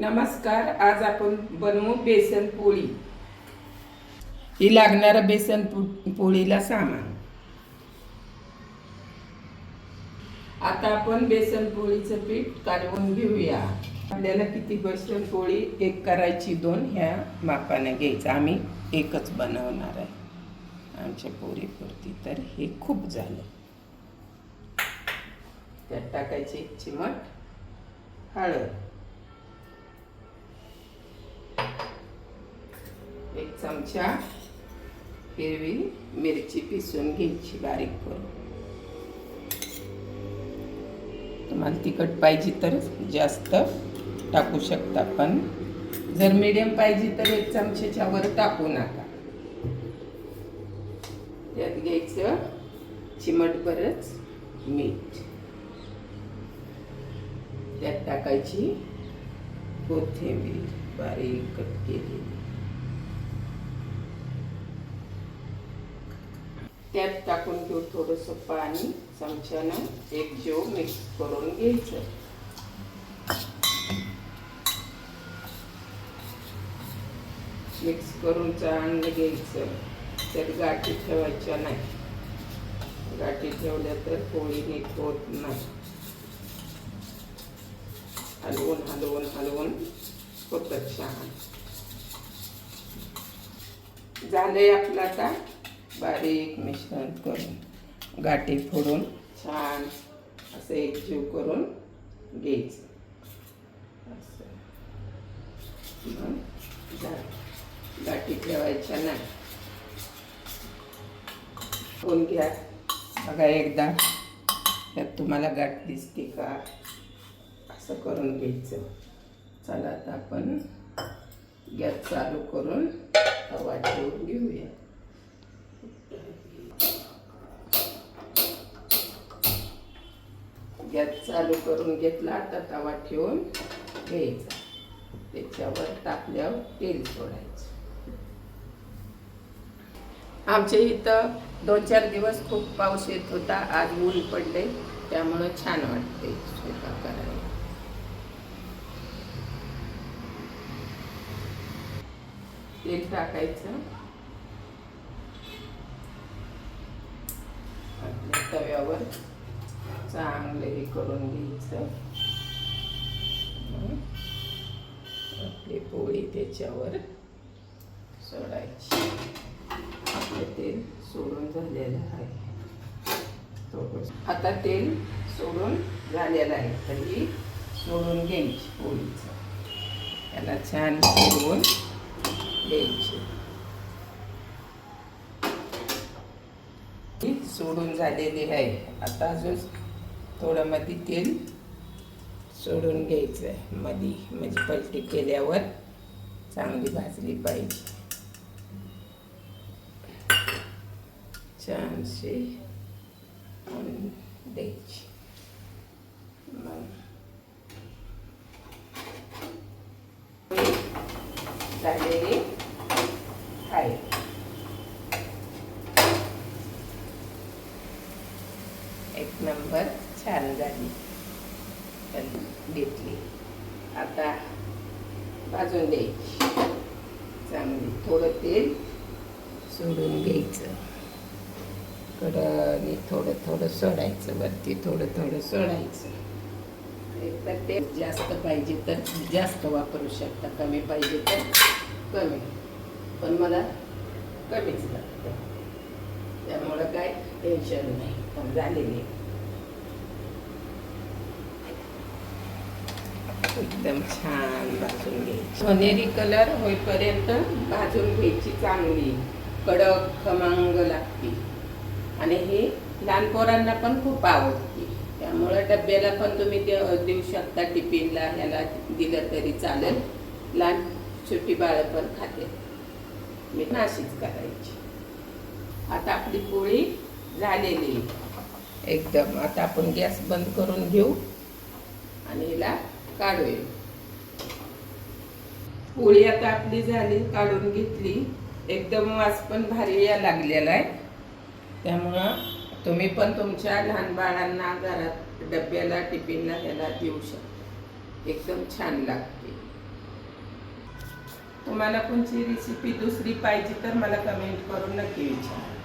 नमस्कार आज आपण बनवू बेसन पोळी. ही लागणारं बेसन पोळीला सामान. आता आपण बेसन पोळीचं पीठ कालवून घेऊया. आपल्याला किती बेसन पोळी एक करायची दोन ह्या मापाने घ्यायचं. आम्ही एकच बनवणार आहे. आमच्या पोळीपुरती तर हे खूप झालं. त्यात टाकायची एक चिमट हळद. चमचा हिरवी मिरची पिसून घ्यायची बारीक करून. तुम्हाला तिखट पाहिजे तर जास्त टाकू शकता पण जर मीडियम पाहिजे तर एक चमच्याच्या वर टाकू नका. त्यात घ्यायचं चिमटभरच मीठ. त्यात टाकायची कोथिंबीर बारीक कट केलेली. त्यात टाकून घेऊ थोडंसं पाणी चमच्यानं एक जीव मिक्स करून घ्यायचं. मिक्स करून चांगलं घ्यायचं. त्यात गाठी ठेवायच्या नाही. गाठी ठेवल्या तर पोळी नीट होत नाही. हलवून हलवून हलवून होतात छान झालंय आपलं आता? बारीक मिश्रण करून गाठी फोडून छान असं एकजीव करून घ्यायचं. असं. मग गाठी ठेवायच्या नाही. फोन घ्या. बघा एकदा. त्यात तुम्हाला गाठ दिसते का? असं करून घ्यायचं. चला आता आपण गॅस चालू करून तवा ठेवून घेऊ गॅस चालू करून घेतला आता तवा ठेवून घ्यायचा. त्याच्यावर टाकल्यावर तेल सोडायचं. आमच्या इथं दोन चार दिवस खूप पाऊस येत होता आज ऊन पडले त्यामुळं छान वाटते स्वयंपाक करायला तेल टाकायचं. तव्यावर चांगलं हे करून घ्यायचं. आपली पोळी त्याच्यावर सोडायची. आपलं तेल सोडून झालेलं आहे. आता तेल सोडून झालेलं आहे तर ही सोडून घ्यायची पोळीचं. त्याला छान सोडून द्यायची सोडून झालेली आहे. आता अजून थोडं मध्ये तेल सोडून घ्यायचं आहे मध्ये म्हणजे पलटी केल्यावर चांगली भाजली पाहिजे. छानशी द्यायची. मग झालेली आहे एक नंबर छान झाली. घेतली. आता भाजून द्यायची. चांगली. थोडं तेल सोडून घ्यायचं. कडनी थोडं थोडं सोडायचं. वरती थोडं थोडं सोडायचं. तर ते जास्त पाहिजे तर जास्त वापरू शकता. कमी पाहिजे तर कमी. पण मला कमीच लागतं. त्यामुळं काय टेन्शन नाही. पण झालेली एकदम छान भाजून घ्यायची. सोनेरी कलर होईपर्यंत भाजून घ्यायची चांगली. कडक खमंग लागते आणि हे लहान पोरांना पण खूप आवडते. त्यामुळं डब्याला पण तुम्ही देऊ देऊ शकता टिफिनला. ह्याला दिलं तरी चालेल. लहान छोटी बाळं पण खाते. मी नाशीच करायची. आता आपली पोळी झालेली. एकदम. आता आपण गॅस बंद करून घेऊ. आणि हिला काढूया. पोळी आता आपली झाली काढून घेतली. एकदम वास पण भारी या लागलेला आहे. त्यामुळं तुम्ही पण तुमच्या लहान बाळांना घरात डब्याला टिफिनला ह्याला देऊ शकता. एकदम छान लागते. तुम्हाला कोणची रेसिपी दुसरी पाहिजे तर मला कमेंट करून नक्की विचारा.